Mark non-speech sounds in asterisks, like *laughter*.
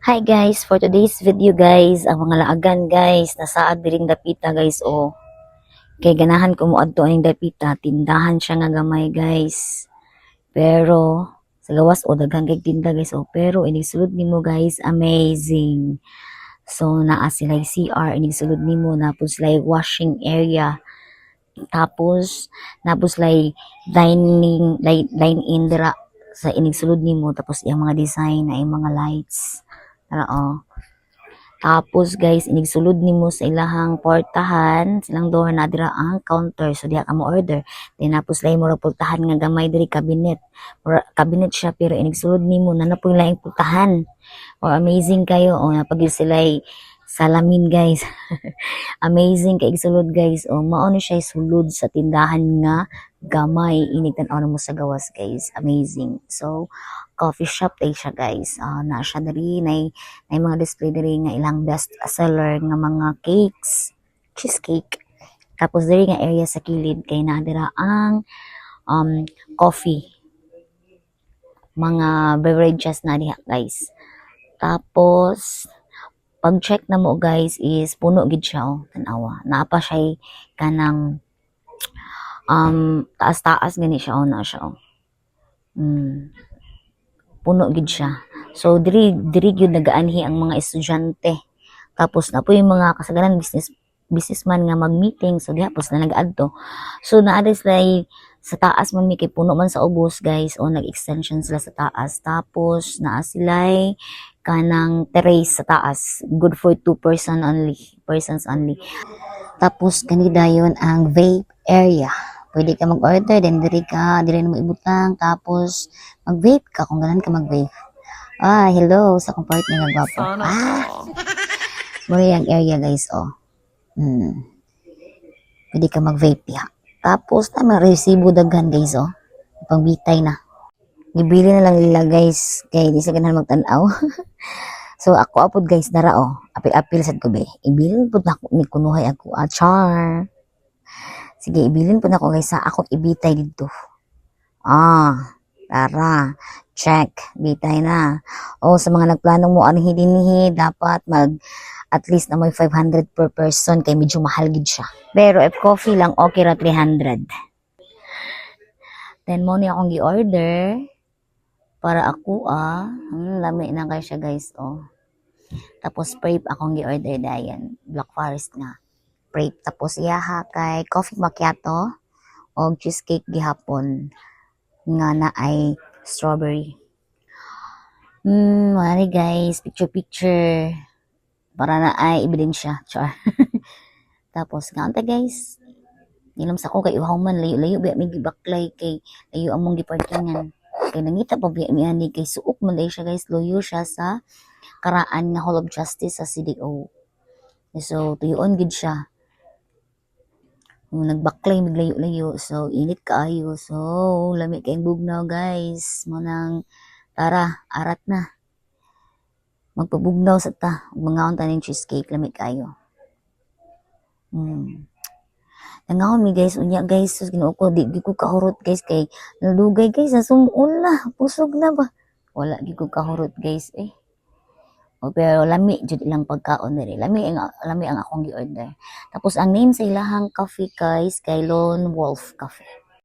Hi guys, for today's video guys, ang mga laagan guys, nasaad diring dapita guys o. Kay ganahan ko mo adto aning dapita, tindahan siya nga gamay guys. Pero sa gawas o daghang kay tinda guys o, pero inisulod nimo guys, amazing. So naa sila CR, inisulod nimo napos sila washing area. Tapos napos sila dining like dine in dira sa inisulod nimo tapos yung mga design na yung mga lights. Oh. Tapos guys, inigsulod nimo sa ilahang portahan, silang door na dira ang counter so diha ka mo order. Then tapos lay mo ra pultahan nga gamay diri cabinet. Cabinet siya pero inigsulod nimo na napoy laing pultahan. Or amazing kayo o napag sila salamin guys. *laughs* amazing kay igsulod guys. O mao ni siya sulod sa tindahan nga gamay inig tan mo sa gawas guys. Amazing. So coffee shop tay siya guys. Ah, na siya diri nay may mga display diri nga ilang best seller nga mga cakes, cheesecake. Tapos diri nga area sa kilid kay na dira ang um, coffee. Mga beverages na diha guys. Tapos pag check na mo guys is puno gid siya oh, tanawa. Naa pa siya kanang um taas-taas gani siya oh na siya oh. Mm. Puno gid siya. So diri diri gyud nagaanhi ang mga estudyante. Tapos na po yung mga kasagaran business businessman nga mag-meeting so diha pos na nag-adto. So naa sila sa taas man mi kay puno man sa ubos guys o nag-extension sila sa taas. Tapos naa sila kanang terrace sa taas. Good for two person only, persons only. Tapos kani dayon ang vape area. Pwede ka mag-order, then diri ka, diri mo ibutang, tapos mag-vape ka kung ganan ka mag-vape. Ah, hello sa akong partner nga gwapo. Ah, muna yung area guys, oh. Hmm. Pwede ka mag-vape ya. Tapos na may resibo daghan guys, oh. Pangbitay na. Gibili na lang nila guys, kay di sa ganahan magtanaw. *laughs* so ako apod guys, dara oh. Apil-apil sad ko be. Ibilin pud na ako ni kunuhay ako. Ah, char. Sige, ibilin po na ako guys sa ako ibitay dito. Ah, tara. Check. Bitay na. O sa mga nagplano mo ang hidinihi, dapat mag at least na may 500 per person kay medyo mahal gid siya. Pero if coffee lang okay ra 300. Then mo ni akong gi-order para ako ah, hmm, lami na kay siya guys oh. Tapos grape akong gi-order dayan, Black Forest nga grape. Tapos iyaha kay coffee macchiato o cheesecake gihapon nga na ay strawberry. Hmm, mari guys, picture picture para na ay ebidensya. Char. *laughs* Tapos nga guys, Inom sa ko kay uhaw man layo-layo biya may gibaklay kay layo among giparkingan. Kay nangita pa biya mi ani kay suok siya guys, loyo siya sa karaan nga Hall of Justice sa CDO. So tuyon gid siya Nung nagbaklay mig layo-layo so init kaayo so lami kayong bugnaw guys mo nang tara arat na magpabugnaw sa ta. Mga unta ning cheesecake lami kayo. Hmm. Nangahon mi guys. Unya guys. Sus ginoo ko di, ko kahurot guys kay nalugay guys. Sa sumul na. Pusog na ba? Wala di ko kahurot guys eh. O pero lami jud ilang pagkaon diri. Lami ang lami ang akong gi-order. Tapos ang name sa ilahang coffee guys kay Lone Wolf Cafe